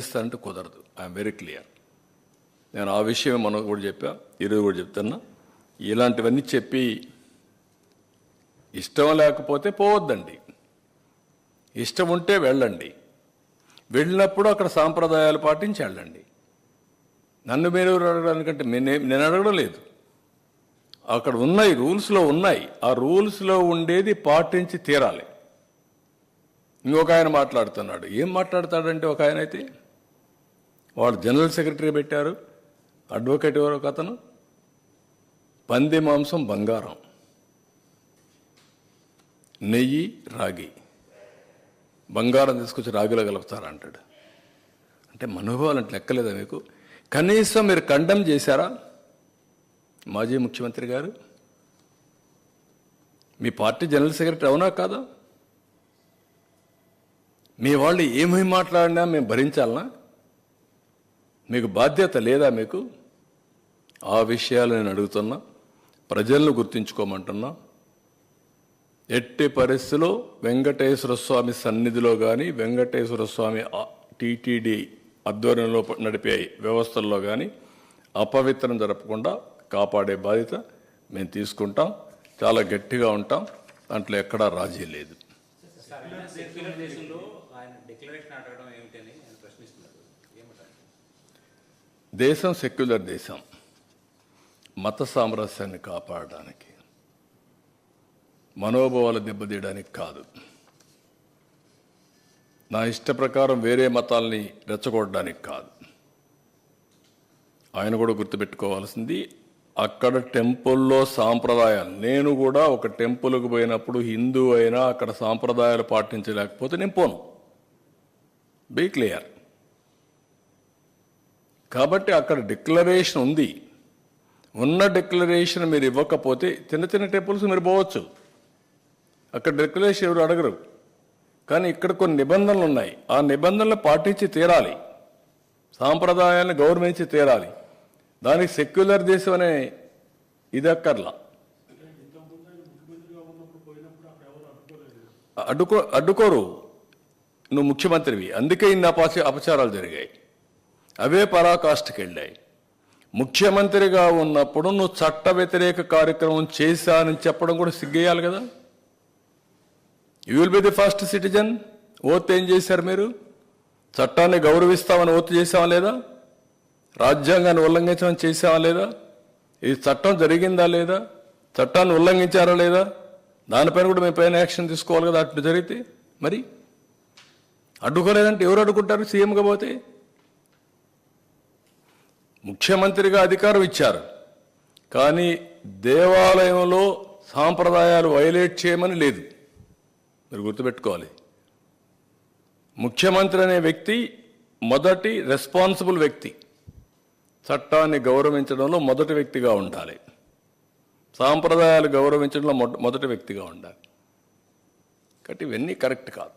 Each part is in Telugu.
అంటే కుదరదు. ఐఎమ్ వెరీ క్లియర్ నేను ఆ విషయం మనం కూడా చెప్పా ఈరోజు కూడా చెప్తున్నా. ఇలాంటివన్నీ చెప్పి ఇష్టం లేకపోతే పోవద్దండి. ఇష్టం ఉంటే వెళ్ళండి. వెళ్ళినప్పుడు అక్కడ సాంప్రదాయాలు పాటించి వెళ్ళండి. నన్ను మీరు అడగడానికంటే నేను అడగడం లేదు. అక్కడ ఉన్నాయి రూల్స్లో ఉన్నాయి. ఆ రూల్స్లో ఉండేది పాటించి తీరాలి. ఇంకొక ఆయన మాట్లాడుతున్నాడు. ఏం మాట్లాడతాడంటే ఒక ఆయన అయితే? వాడు జనరల్ సెక్రటరీ పెట్టారు అడ్వకేట్ ఎవరు ఒక అతను? పంది మాంసం బంగారం నెయ్యి రాగి. బంగారం తీసుకొచ్చి రాగిలో కలుపుతారా అంటాడు. అంటే మనోభావాలు అంటే లెక్కలేదా మీకు? కనీసం మీరు ఖండం చేశారా? మాజీ ముఖ్యమంత్రి గారు మీ పార్టీ జనరల్ సెక్రటరీ అవునా కాదా? మీ వాళ్ళు ఏమేమి మాట్లాడినా మేము భరించాలనా? మీకు బాధ్యత లేదా మీకు? ఆ విషయాలు నేను అడుగుతున్నా. ప్రజలను గుర్తించుకోమంటున్నా. ఎట్టి పరిస్థితిలో వెంకటేశ్వర స్వామి సన్నిధిలో కానీ వెంకటేశ్వర స్వామి టీటీడీ ఆధ్వర్యంలో నడిపే వ్యవస్థల్లో కానీ అపవిత్రం జరపకుండా కాపాడే బాధ్యత మేము తీసుకుంటాం. చాలా గట్టిగా ఉంటాం. దాంట్లో ఎక్కడా రాజీ లేదు సెక్యులర్ దేశంలో ఆయన డిక్లరేషన్ అడగడం ఏమిటని ఆయన ప్రశ్నిస్తున్నారు ఏమంటారు దేశం సెక్యులర్ దేశం. మత సామరస్యాన్ని కాపాడడానికి మనోభావాలు దెబ్బతీయడానికి కాదు. నా ఇష్ట ప్రకారం వేరే మతాల్ని రెచ్చగొట్టడానికి కాదు. ఆయన కూడా గుర్తుపెట్టుకోవాల్సింది అక్కడ టెంపుల్లో సాంప్రదాయాలు. నేను కూడా ఒక టెంపుల్కి పోయినప్పుడు హిందూ అయినా అక్కడ సాంప్రదాయాలు పాటించలేకపోతే నేను పోను. Be clear. కాబట్టి అక్కడ డిక్లరేషన్ ఉంది. ఉన్న డిక్లరేషన్ మీరు ఇవ్వకపోతే చిన్న చిన్న టెంపుల్స్ మీరు పోవచ్చు. అక్కడ డిక్లరేషన్ ఎవరు అడగరు. కానీ ఇక్కడ కొన్ని నిబంధనలు ఉన్నాయి. ఆ నిబంధనలు పాటించి తీరాలి. సాంప్రదాయాన్ని గౌరవించి తీరాలి. దానికి సెక్యులర్ దేశం అనే ఇది అక్కర్లా. అడ్డుకో అడ్డుకోరు. నువ్వు ముఖ్యమంత్రివి. అందుకే ఇన్ని అపచ అపచారాలు జరిగాయి. అవే పరాకాష్ఠకి వెళ్ళాయి ముఖ్యమంత్రిగా ఉన్నప్పుడు నువ్వు చట్ట వ్యతిరేక కార్యక్రమం చేశానని చెప్పడం కూడా సిగ్గేయాలి కదా. You will be the first citizen oath ఏం చేశారు మీరు? చట్టాన్ని గౌరవిస్తామని ఓత్ చేసావా లేదా? రాజ్యాంగాన్ని ఉల్లంఘించమని చేసావా లేదా? ఇది చట్టం జరిగిందా లేదా? చట్టాన్ని ఉల్లంఘించారా లేదా? దానిపైన కూడా మేము పైన యాక్షన్ తీసుకోవాలి కదా అటు జరిగితే. మరి? అడ్డుకోలేదంటే ఎవరు అడ్డుకుంటారు? సీఎంగా పోతే? ముఖ్యమంత్రిగా అధికారం ఇచ్చారు. కానీ దేవాలయంలో సాంప్రదాయాలు వైలేట్ చేయమని లేదు. మీరు గుర్తుపెట్టుకోవాలి. ముఖ్యమంత్రి అనే వ్యక్తి మొదటి రెస్పాన్సిబుల్ వ్యక్తి. చట్టాన్ని గౌరవించడంలో మొదటి వ్యక్తిగా ఉండాలి. సాంప్రదాయాలు గౌరవించడంలో మొదటి వ్యక్తిగా ఉండాలి. కాబట్టి ఇవన్నీ కరెక్ట్ కాదు.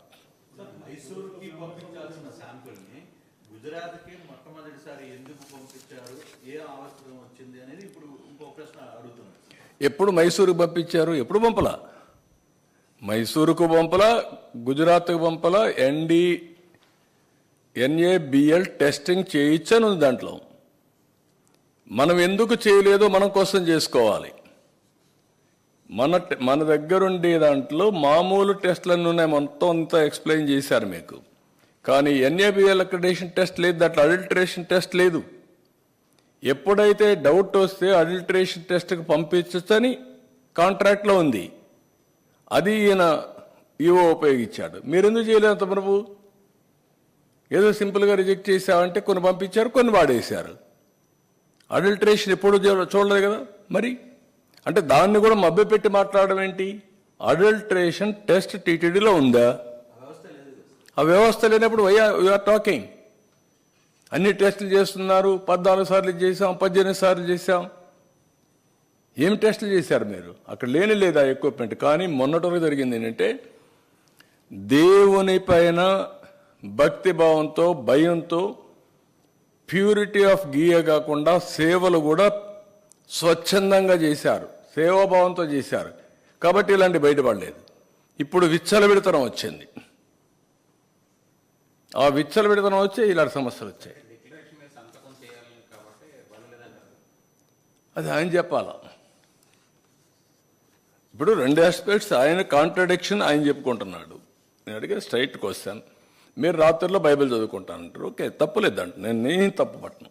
గుజరాత్కి మొట్టమొదటిసారి ఎందుకు పంపించారు? ఏ అవసరం వచ్చింది అనేది ఇప్పుడు ఇంకో ప్రశ్న అడుగుతున్నాను. ఎప్పుడు మైసూరుకు పంపించారు? ఎప్పుడు పంపలా? మైసూరుకు పంపలా గుజరాత్కు పంపలా ఎన్డి ఎన్ఏబిఎల్ టెస్టింగ్ చేయించని ఉంది దాంట్లో. మనం ఎందుకు చేయలేదో మనం కోసం చేసుకోవాలి. మన మన దగ్గరుండే దాంట్లో మామూలు టెస్ట్లన్నీ మొత్తం అంతా ఎక్స్ప్లెయిన్ చేశారు మీకు. కానీ ఎన్ఏబిఎల్ అక్రిడేషన్ టెస్ట్ లేదు దాంట్లో అడల్టరేషన్ టెస్ట్ లేదు. ఎప్పుడైతే డౌట్ వస్తే అడల్టరేషన్ టెస్ట్కి పంపించని కాంట్రాక్ట్లో ఉంది. అది ఈయన ఈవో ఉపయోగించాడు. మీరెందుకు చేయలేదు అంత ప్రభు ఏదో సింపుల్గా రిజెక్ట్ చేసామంటే కొన్ని పంపించారు కొన్ని వాడేశారు. అడల్టరేషన్ ఎప్పుడు చూడలేదు కదా మరి? అంటే దాన్ని కూడా మభ్యపెట్టి మాట్లాడడం ఏంటి? అడల్టరేషన్ టెస్ట్ టీటీడీలో ఉందా? ఆ వ్యవస్థ లేనప్పుడు వై ఆర్ టాకింగ్ అన్ని టెస్టులు చేస్తున్నారు పద్నాలుగు సార్లు చేసాం పద్దెనిమిది సార్లు చేశాం. ఏం టెస్టులు చేశారు మీరు? అక్కడ లేని లేదా ఎక్విప్మెంట్ కానీ మొన్నటి వరకు జరిగింది ఏంటంటే దేవుని పైన భక్తి భావంతో భయంతో ప్యూరిటీ ఆఫ్ గీయ కాకుండా సేవలు కూడా స్వచ్ఛందంగా చేశారు. సేవాభావంతో చేశారు. కాబట్టి ఇలాంటి బయటపడలేదు. ఇప్పుడు విచ్చలవిడతనం వచ్చింది. ఆ విచ్చల విడతనం వచ్చే ఇలాంటి సమస్యలు వచ్చాయి. అది ఆయన చెప్పాలా? ఇప్పుడు రెండు ఆస్పెక్ట్స్ ఆయన కాంట్రడిక్షన్ ఆయన చెప్పుకుంటున్నాడు. నేను అడిగే స్ట్రైట్ క్వశ్చన్ మీరు రాత్రిలో బైబిల్ చదువుకుంటానంటారు. ఓకే తప్పులేదంట. నేను నేను తప్పు పట్టను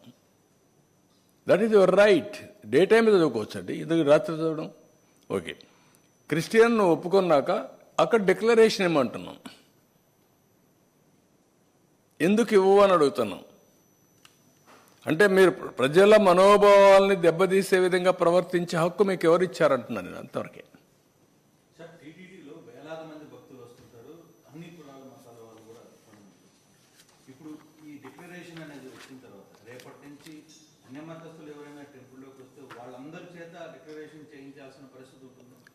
that is your right day time చదువుకోవచ్చు అండి ఇది రాత్రి చదవడం? ఓకే. క్రిస్టియన్ ఒప్పుకున్నాక అక్కడ డిక్లరేషన్ ఏమంటున్నాం? ఎందుకు ఇవ్వు అని అడుగుతున్నాం. అంటే మీరు ప్రజల మనోభావాల్ని దెబ్బతీసే విధంగా ప్రవర్తించే హక్కు మీకు ఎవరు ఇచ్చారంటున్నాను నేను అంతవరకే.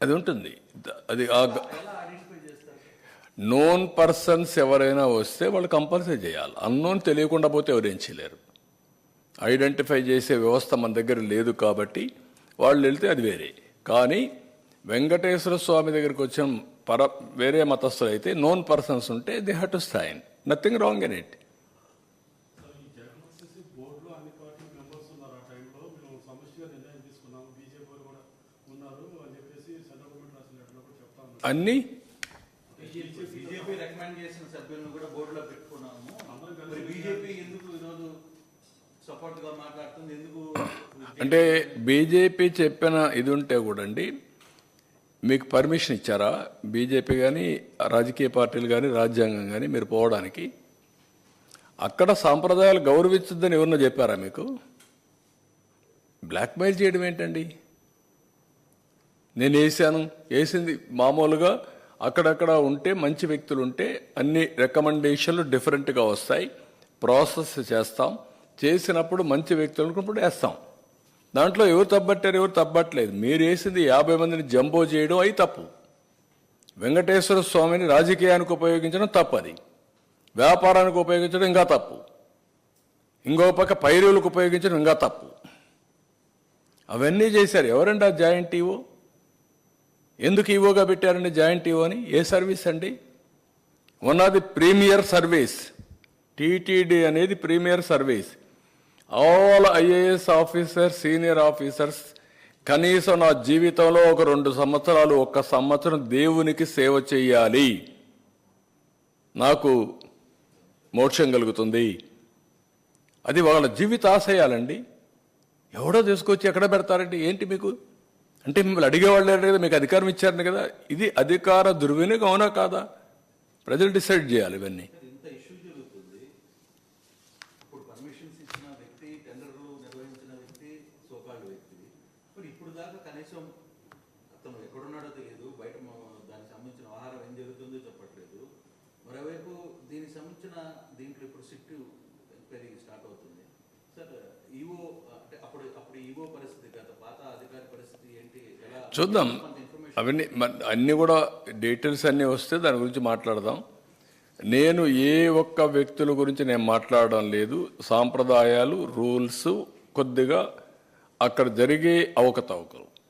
అది ఉంటుంది. అది ఆ ఎలా ఐడెంటిఫై చేస్తారు నోన్ పర్సన్స్ ఎవరైనా వస్తే వాళ్ళు కంపల్సరీ చేయాలి. అన్నోన్ తెలియకుండా పోతే ఎవరేం చేయలేరు. ఐడెంటిఫై చేసే వ్యవస్థ మన దగ్గర లేదు కాబట్టి వాళ్ళు వెళ్తే అది వేరే. కానీ వెంకటేశ్వర స్వామి దగ్గరికి వచ్చిన పర వేరే మతస్థులు అయితే నోన్ పర్సన్స్ ఉంటే they have to stand nothing wrong in it అన్నీ బీజేపీ రికమెండ్ చేసిన సభ్యులను కూడా బోర్డులో పెట్టుకున్నాము. మరి బీజేపీ ఎందుకు ఈరోజు సపోర్ట్గా మాట్లాడుతుంది? ఎందుకు అంటే బీజేపీ చెప్పిన ఇది ఉంటే కూడా అండి మీకు పర్మిషన్ ఇచ్చారా? బీజేపీ కానీ రాజకీయ పార్టీలు కానీ రాజ్యాంగం కానీ మీరు పోవడానికి? అక్కడ సాంప్రదాయాలు గౌరవించద్దని ఎవరినో చెప్పారా మీకు? బ్లాక్మెయిల్ చేయడం ఏంటండి? నేను వేసాను వేసింది మామూలుగా అక్కడక్కడ ఉంటే మంచి వ్యక్తులు ఉంటే అన్ని రికమెండేషన్లు డిఫరెంట్గా వస్తాయి. ప్రాసెస్ చేస్తాం. చేసినప్పుడు మంచి వ్యక్తులు అనుకున్నప్పుడు వేస్తాం. దాంట్లో ఎవరు తప్పట్టారు ఎవరు తప్పట్లేదు. మీరు వేసింది యాభై మందిని జంబో చేయడం అయి తప్పు. వెంకటేశ్వర స్వామిని రాజకీయానికి ఉపయోగించడం తప్పు అది వ్యాపారానికి ఉపయోగించడం ఇంకా తప్పు. ఇంకో పక్క పైరువులకు ఉపయోగించడం ఇంకా తప్పు. అవన్నీ చేశారు. ఎవరండి ఆ జాయింట్ ఈవో ఎందుకు ఈవోగా పెట్టారండి జాయింట్ ఈవో అని? ఏ సర్వీస్ అండి? One of the premier service TTD అనేది premier service all IAS officers senior officers కనీసం నా జీవితంలో ఒక రెండు సంవత్సరాలు ఒక్క సంవత్సరం దేవునికి సేవ చేయాలి. నాకు మోక్షం కలుగుతుంది. అది వాళ్ళ జీవిత ఆశయాలండి ఎవడో తీసుకొచ్చి ఎక్కడ పెడతారండి? ఏంటి మీకు? అంటే మిమ్మల్ని అడిగేవాళ్ళు కదా మీకు అధికారం ఇచ్చారని కదా? ఇది అధికార దుర్వినియోగం అవునా కాదా? ప్రజలు డిసైడ్ చేయాలి ఇవన్నీ. ఇంత ఇష్యూ జరుగుతుంది. ఇప్పుడు ఇచ్చిన వ్యక్తి టెండర్లు నిర్వహించిన వ్యక్తి వ్యక్తి. ఇప్పుడు దాకా కనీసం ఎక్కడున్నాడో తెలియదు. బయట దానికి సంబంధించిన ఆహారం ఏం జరుగుతుందో మరోవైపు దీనికి సంబంధించిన దీంట్లో ఇప్పుడు సిట్ ఎంక్వైరీ స్టార్ట్ అవుతుంది. సార్ ఈవో అంటే అప్పుడు అప్పుడు ఈవో పరిస్థితి గత పాత అధికారి పరిస్థితి ఏంటి ఎలా చూద్దాం. అవన్నీ అన్నీ కూడా డీటెయిల్స్ అన్నీ వస్తే దాని గురించి మాట్లాడదాం. నేను ఏ ఒక్క వ్యక్తుల గురించి నేను మాట్లాడడం లేదు. సాంప్రదాయాలు రూల్స్ కొద్దిగా అక్కడ జరిగే అవకతవకలు.